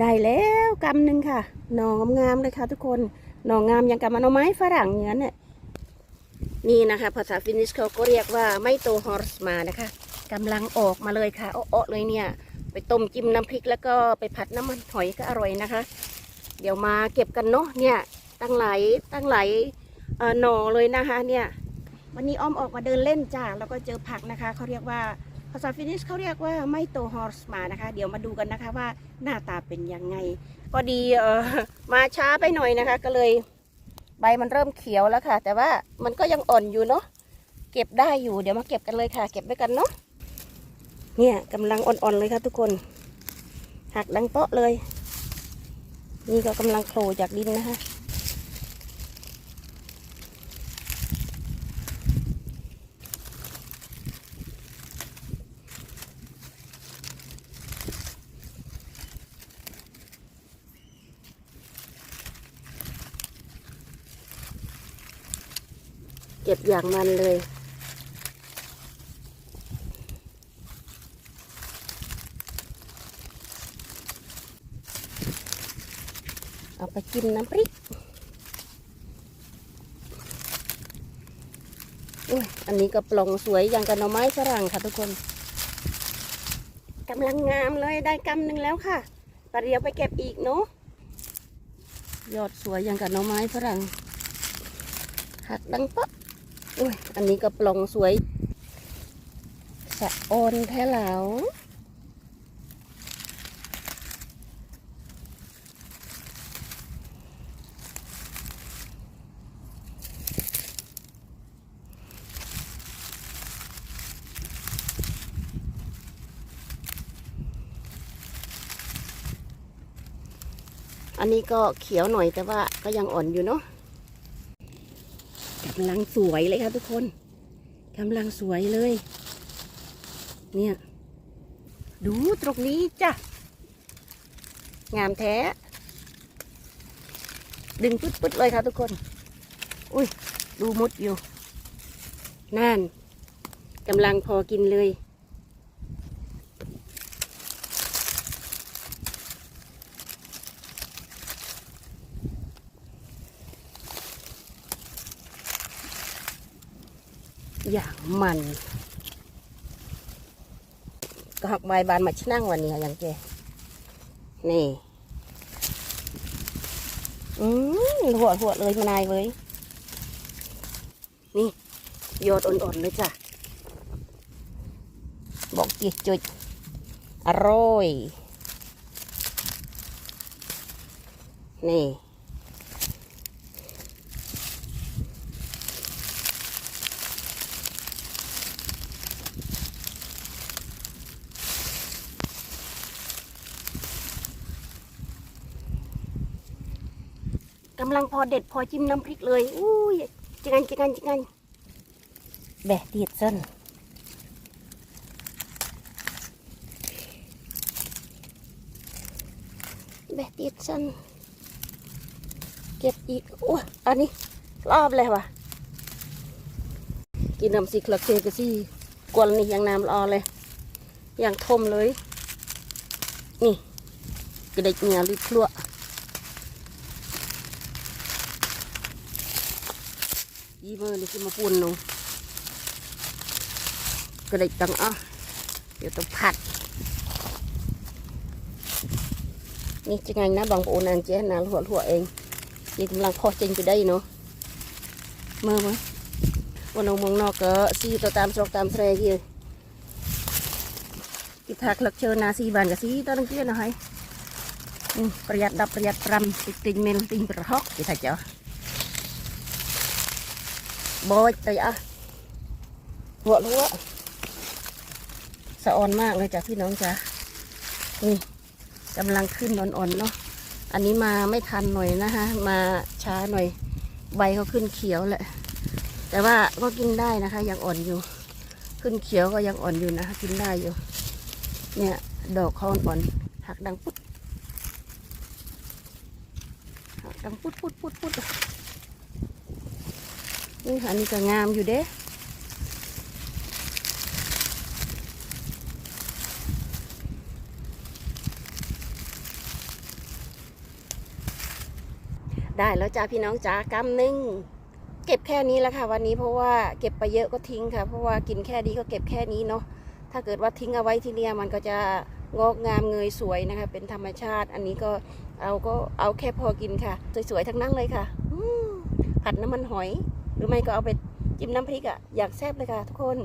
ได้แล้วกำหนึ่งค่ะ หน่องามๆเลยค่ะทุกคน หน่องามอย่างกับมันเอาไม้ฝรั่งอย่างนั้นเนี่ยนี่นะคะ ภาษาฟินิชเขาก็เรียกว่าไม่โตฮอร์สมานะคะกำลังออกมาเลยค่ะอ้อเลยเนี่ย ไปต้มจิ้มน้ำพริกแล้วก็ไปผัดน้ำมันหอยก็อร่อยนะคะ เดี๋ยวมาเก็บกันเนาะเนี่ยตั้งหลายตั้งหลายเอ่อหน่อเลยนะคะเนี่ย วันนี้อ้อมออกมาเดินเล่นจ้าแล้วก็เจอผักนะคะเขาเรียกว่าาษาฟินิชเขาเรียกว่าไม่โตฮอร์สมานะคะ เดี๋ยวมาดูกันนะคะว่าหน้าตาเป็นยังไง พอดีเออมาช้าไปหน่อยนะคะ ก็เลยใบมันเริ่มเขียวแล้วค่ะ แต่ว่ามันก็ยังอ่อนอยู่เนาะเก็บได้อยู่เดี๋ยวมาเก็บกันเลยค่ะ เก็บด้วยกันเนาะเนี่ยกำลังอ่อนๆเลยค่ะทุกคน หักดังเปาะเลย นี่ก็กำลังโผล่จากดินนะคะ เก็บอย่างมันเลย เอาไปกินน้ำพริกอุ้ยอันนี้ก็ปล่องสวยอย่างกับหน่อไม้ฝรั่งค่ะทุกคนกำลังงามเลยได้กำหนึ่งแล้วค่ะปะเดี๋ยวไปเก็บอีกเนาะยอดสวยอย่างกับหน่อไม้ฝรั่งหักดังป๊ะ อุ้ย อันนี้ก็ปล่องสวย สะออนแท้เหลาอันนี้ก็เขียวหน่อยแต่ว่าก็ยังอ่อนอยู่เนาะ กำลังสวยเลยครับทุกคนกำลังสวยเลย เนี่ย ดูตรงนี้จ้ะ งามแท้ ดึงปุ๊ดๆเลยครับทุกคน อุ้ย ดูมุดอยู่ นั่นกำลังพอกินเลย อย่างมันก็หักใบบานมาชนั่งวันนี้อย่างเจนี่อืมหัวหัวเลยมานายเว้ยนี่โยดอ่อนๆเลยจ้ะ บอกจีจุด อร่อย นี่ กำลังพอเด็ดพอจิ้มน้ำพริกเลยอุ้ยจิงันจิงันจิงันแบะเดียดเส้นแบะเดียดเส้นเก็บอีกอ้อันนี้รอบเลยว่ะกินน้ำสีคลักเซกซี่กวนนี่ยังน้ำรอเลยอย่างทมเลย นี่กระเด็กเหนียวลิบพลั่ว ยี่เบอร์นี่คือมาปุ่นหนูกระดิกตังอะเดี๋ยวต้องผัด นี่จะไงนะบางปูนางเจ๊นะหัวหัวเองยังกำลังพอจริงไปได้เนาะเมื่อไหมวันนองมองนอกก็ซีตัวตามสอกตามแสรกี่กิทักหลักเชิญนาซีบานกับซีตัวนึงเตี้ยนะให้ประหยัดดับประหยัดปรำติดติงเมลติงประหอกกิทักเจ้า บอยไปอะหัวรั้วสะออนมากเลยจ้ะพี่น้องจ้ะนี่กำลังขึ้นอ่อนๆเนาะอันนี้มาไม่ทันหน่อยนะคะมาช้าหน่อยใบเขาขึ้นเขียวแหละ แต่ว่าก็กินได้นะคะ ยังอ่อนอยู่ ขึ้นเขียวก็ยังอ่อนอยู่นะคะกินได้อยู่ เนี่ย ดอกเขาอ่อนๆหักดังปุ๊ดหักดังปุ๊ดปุ๊ดปุ๊ดปุ๊ด นี่ค่ะอันนี้ก็งามอยู่เด้ได้แล้วจ้าพี่น้องจ้ากำนึ่งเก็บแค่นี้แล้วค่ะ วันนี้เพราะว่าเก็บไปเยอะก็ทิ้งค่ะ เพราะว่ากินแค่นี้ก็เก็บแค่นี้เนาะถ้าเกิดว่าทิ้งเอาไว้ที่เนี่ยมันก็จะงอกงามเงยสวยนะคะ เป็นธรรมชาติ อันนี้ก็เอาก็เอาแค่พอกินค่ะ สวยๆทั้งนั้นเลยค่ะผัดน้ำมันหอย หรือไม่ก็เอาไปจิ้มน้ำพริกอะ่ะ อยากแซ่บเลยค่ะทุกคน